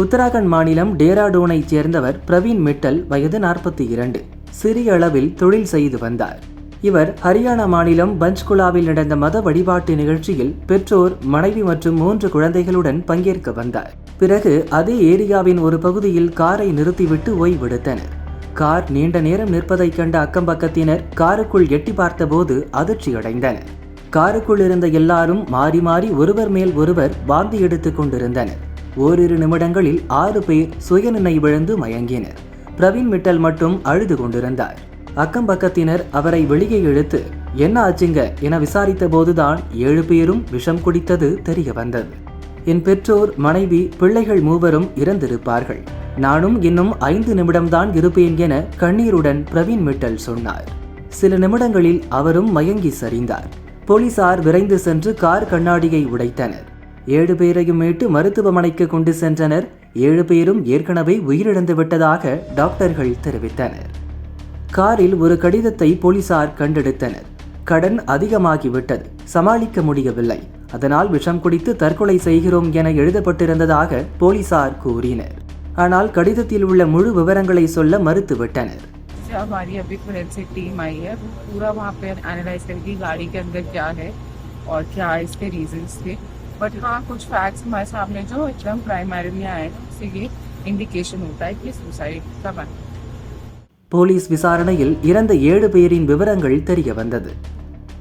உத்தராகண்ட் மாநிலம் டேராடூனைச் சேர்ந்தவர் பிரவீன் மிட்டல் வயது நாற்பத்தி இரண்டு. சிறிய அளவில் தொழில் செய்து வந்தார். இவர் ஹரியானா மாநிலம் பஞ்ச்குலாவில் நடந்த மத வழிபாட்டு நிகழ்ச்சியில் பெற்றோர் மனைவி மற்றும் மூன்று குழந்தைகளுடன் பங்கேற்க வந்தார். பிறகு அதே ஏரியாவின் ஒரு பகுதியில் காரை நிறுத்திவிட்டு ஓய்வெடுத்தனர். கார் நீண்ட நேரம் நிற்பதைக் கண்ட அக்கம்பக்கத்தினர் காருக்குள் எட்டி பார்த்தபோது அதிர்ச்சியடைந்தனர். காருக்குள் இருந்த எல்லாரும் மாறி மாறி ஒருவர் மேல் ஒருவர் வாந்தி எடுத்துக் கொண்டிருந்தனர். ஓரிரு நிமிடங்களில் ஆறு பேர் சுயநினைவிழந்து மயங்கினர். பிரவீன் மிட்டல் மட்டும் அழுது கொண்டிருந்தார். அக்கம் பக்கத்தினர் அவரை வெளியே இழுத்து என்ன ஆச்சுங்க? என விசாரித்த போதுதான் ஏழு பேரும் விஷம் குடித்தது தெரிய வந்தது. என் பெற்றோர் மனைவி பிள்ளைகள் மூவரும் இறந்திருப்பார்கள். நானும் இன்னும் ஐந்து நிமிடம்தான் இருப்பேன் என கண்ணீருடன் பிரவீன் மிட்டல் சொன்னார். சில நிமிடங்களில் அவரும் மயங்கி சரிந்தார். போலீசார் விரைந்து சென்று கார் கண்ணாடியை உடைத்தனர். ஏழு பேரையும் மீட்டு மருத்துவமனைக்கு கொண்டு சென்றனர் ஏழு பேரும் ஏற்கனவே உயிரிழந்து விட்டதாக டாக்டர்கள் தெரிவித்தனர் காரில் ஒரு கடிதத்தை போலீசார் கண்டெடுத்தனர் கடன் அதிகமாகிவிட்டது சமாளிக்க முடியவில்லை அதனால் விஷம் குடித்து தற்கொலை செய்கிறோம் என எழுதப்பட்டிருந்ததாக போலீசார் கூறினர் ஆனால் கடிதத்தில் உள்ள முழு விவரங்களை சொல்ல மறுத்துவிட்டனர் से हमारी अभी फोरेंसिक टीम आई है वो पूरा वहाँ पे एनालाइज करेगी गाड़ी के अंदर क्या है और क्या इसके रीजंस थे बट हाँ कुछ फैक्ट्स हमारे सामने जो एकदम प्राइमरीली आए हैं उससे ये इंडिकेशन होता है कि सुसाइड का बन போலீஸ் விசாரணையில் இறந்த ஏழு பேரின் விவரங்கள் தெரிய வந்தது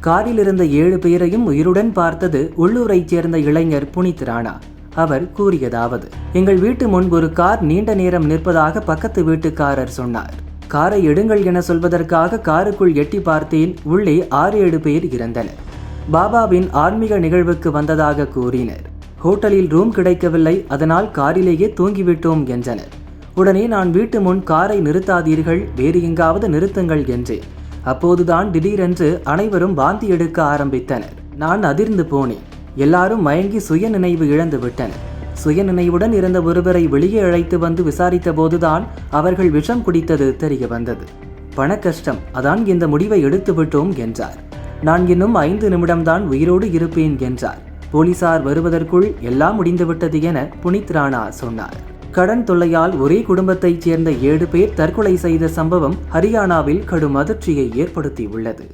காரில் இருந்த ஏழு பேரையும் உயிருடன் பார்த்தது உள்ளூரைச் சேர்ந்த இளைஞர் புனித் ராணா அவர் கூறியதாவது எங்கள் வீட்டு முன் ஒரு கார் நீண்ட நேரம் நிற்பதாக பக்கத்து வீட்டுக்காரர் சொன்னார் காரை எடுங்கள் என சொல்வதற்காக காருக்குள் எட்டி பார்த்தேன் உள்ளே ஆறு ஏழு பேர் இறந்தனர் பாபாவின் ஆன்மீக நிகழ்வுக்கு வந்ததாக கூறினர். ஹோட்டலில் ரூம் கிடைக்கவில்லை அதனால் காரிலேயே தூங்கிவிட்டோம் என்றனர். உடனே நான் வீட்டு முன் காரை நிறுத்தாதீர்கள் வேறு எங்காவது நிறுத்துங்கள் என்றேன். அப்போதுதான் திடீரென்று அனைவரும் வாந்தி எடுக்க ஆரம்பித்தனர். நான் அதிர்ந்து போனேன். எல்லாரும் மயங்கி சுய நினைவு இழந்து விட்டனர். சுய நினைவுடன் இருந்த ஒருவரை வெளியே அழைத்து வந்து விசாரித்த போதுதான் அவர்கள் விஷம் குடித்தது தெரிய வந்தது. பண கஷ்டம் அதான் இந்த முடிவை எடுத்து விட்டோம் என்றார். நான் இன்னும் ஐந்து நிமிடம்தான் உயிரோடு இருப்பேன் என்றார். போலீசார் வருவதற்குள் எல்லாம் முடிந்துவிட்டது என புனித் ராணா சொன்னார். கடன் தொல்லையால் ஒரே குடும்பத்தைச் சேர்ந்த ஏழு பேர் தற்கொலை செய்த சம்பவம் ஹரியானாவில் கடும் அதிர்ச்சியை ஏற்படுத்தியுள்ளது.